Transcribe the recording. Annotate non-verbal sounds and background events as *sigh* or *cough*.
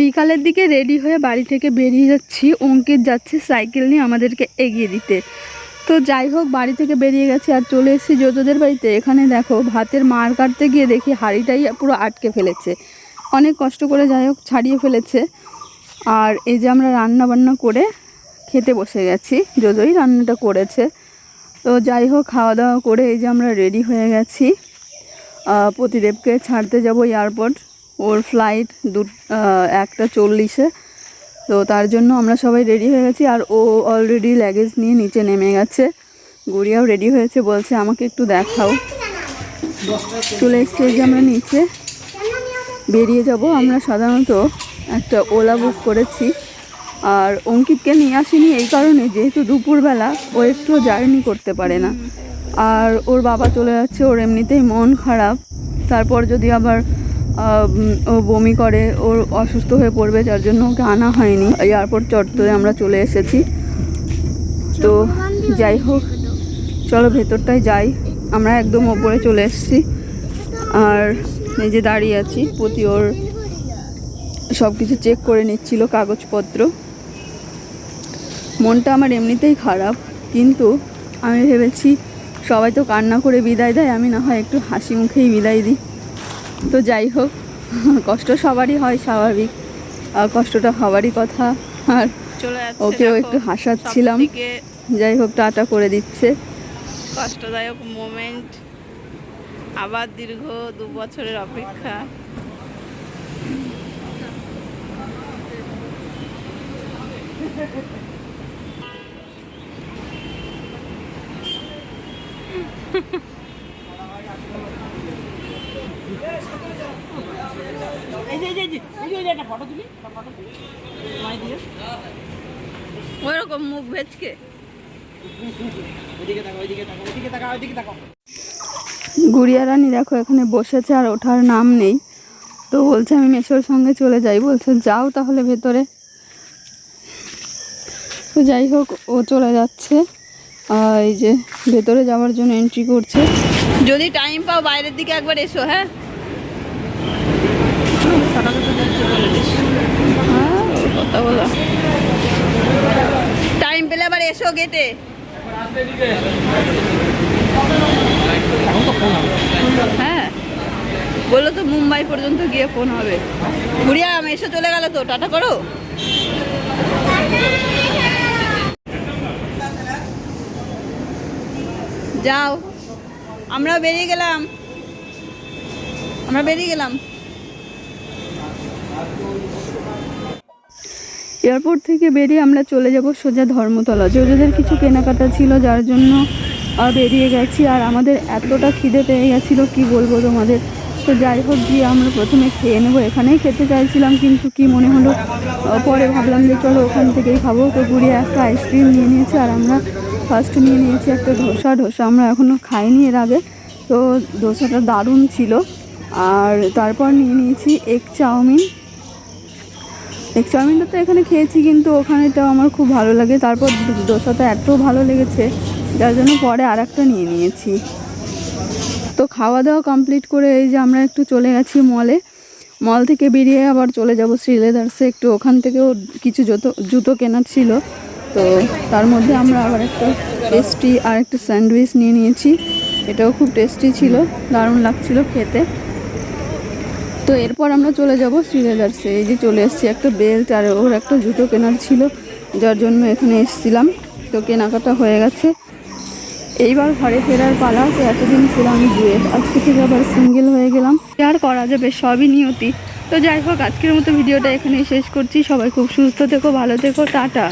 বিকালের দিকে রেডি হয়ে বাড়ি থেকে বেরিয়ে যাচ্ছি। অঙ্কিত যাচ্ছে সাইকেল নিয়ে আমাদেরকে এগিয়ে দিতে। তো যাই হোক, বাড়ি থেকে বেরিয়ে গেছি আর চলে এসেছি যোজোদের বাড়িতে। এখানে দেখো, ভাতের মার কাটতে গিয়ে দেখি হাঁড়িটাই পুরো আটকে ফেলেছে। অনেক কষ্ট করে যাই হোক ছাড়িয়ে ফেলেছে। আর এই যে আমরা রান্না বান্না করে খেতে বসে গেছি। যোজোই রান্নাটা করেছে। তো যাই হোক খাওয়া দাওয়া করে এই যে আমরা রেডি হয়ে গেছি। প্রতিদেবকে ছাড়তে যাব এয়ারপোর্ট ওর ফ্লাইট দু একটা চল্লিশে। তো তার জন্য আমরা সবাই রেডি হয়ে গেছি আর ও অলরেডি লাগেজ নিয়ে নিচে নেমে গেছে। গুড়িয়াও রেডি হয়েছে, বলছে আমাকে একটু দেখাও। চলে এসছে যে আমরা নিচে। বেরিয়ে যাব। আমরা সাধারণত একটা ওলা বুক করেছি। আর অঙ্কিতকে নিয়ে আসিনি এই কারণে, যেহেতু দুপুরবেলা ও একটু জার্নি করতে পারে না। আর ওর বাবা চলে যাচ্ছে, ওর এমনিতেই মন খারাপ। তারপর যদি আবার ও বমি করে ওর অসুস্থ হয়ে পড়বে, যার জন্য ওকে আনা হয়নি। এয়ারপোর্ট চত্বরে আমরা চলে এসেছি। তো যাই হোক, চলো ভেতরটায় যাই। আমরা একদম ওপরে চলে এসেছি। আর এই যে দাঁড়িয়ে আছি, প্রতি ওর সব কিছু চেক করে নিচ্ছিল কাগজপত্র। মনটা আমার এমনিতেই খারাপ, কিন্তু আমি ভেবেছি সবাই তো কান্না করে বিদায় দেয়, আমি না হয় একটু হাসি মুখেই বিদায় দিই। তো যাই হোক কষ্ট সবারই হয় স্বাভাবিক আর কষ্টটা হওয়ারই কথা। আর চলে ওকেও একটু হাসাচ্ছিলাম। যাই হোক টাটা করে দিচ্ছে। কষ্টদায়ক মোমেন্ট আবার দীর্ঘ দু বছরের অপেক্ষা। *laughs* ওইরকম মুখ ভেজকে গুড়িয়া রানী দেখো এখানে বসেছে আর ওঠার নাম নেই। তো বলছে আমি মেশোর সঙ্গে চলে যাই। বলছে যাও তাহলে ভেতরে। তো যাই হোক ও চলে যাচ্ছে। আর এই যে ভেতরে যাওয়ার জন্য এন্ট্রি করছে। যদি টাইম পাও বাইরের দিকে একবার এসো হ্যাঁ? কথা বলা টাইম পেলে আবার এসো গেটে হ্যাঁ। বলল তো মুম্বাই পর্যন্ত গিয়ে ফোন হবে। ঘুরিয়া আমি এসে চলে গেল তো, টাটা করো। যাও। আমরা বেরিয়ে গেলাম। আমরা বেরিয়ে গেলাম। এয়ারপোর্ট থেকে বেরিয়ে আমরা চলে যাব সোজা ধর্মতলা। যোজাদের কিছু কেনাকাটা ছিল, যার জন্য বেরিয়ে গেছি। আর আমাদের এতটা খিদে পেয়ে গেছিল, কি বলব তোমাদের? তো যাই হোক, গিয়ে আমরা প্রথমে খেয়ে নেব। এখানেই খেতে চাইছিলাম, কিন্তু কি মনে হলো? পরে ভাবলাম যে চলো ওখান থেকেই খাব। তো ঘুরিয়ে একটা আইসক্রিম নিয়ে নিয়েছি, আর আমরা ফার্স্ট নিয়ে নিয়েছি একটা ধোসা। ধোসা আমরা এখনও খাইনি এর আগে। তো ধোসাটা দারুণ ছিল। আর তারপর নিয়ে নিয়েছি এগ চাউমিন। চাউমিনটা তো এখানে খেয়েছি কিন্তু ওখানেটাও আমার খুব ভালো লাগে। তারপর দোসাটা এত ভালো লেগেছে, যার জন্য পরে আর নিয়ে নিয়েছি। তো খাওয়া দাওয়া কমপ্লিট করে এই যে আমরা একটু চলে গেছি মলে মল থেকে বেরিয়ে আবার চলে যাব শ্রীলেদার্সে। একটু ওখান থেকেও কিছু জুতো জুতো কেনার ছিল। তো তার মধ্যে আমরা আবার একটা পেস্ট্রি আর একটা স্যান্ডউইচ নিয়ে নিয়েছি। এটাও খুব টেস্টি ছিল, দারুণ লাগছিল খেতে। তো এরপর আমরা চলে যাব শ্রীলেদার্সে এই যে চলে এসেছি একটা বেল্ট আর ওর একটা জুতো কেনার ছিল, যার জন্য এখানে এসেছিলাম। তো কেনাকাটা হয়ে গেছে। এইবার ঘরে ফেরার পালা, তো এতদিন ছিলাম ডুয়েট আজকে থেকে আবার সিঙ্গেল হয়ে গেলাম। আর করা যাবে, সবই নিয়তি। তো যাই হোক, আজকের মতো ভিডিওটা এখানেই শেষ করছি। সবাই খুব সুস্থ থেকো, ভালো থেকো, টাটা।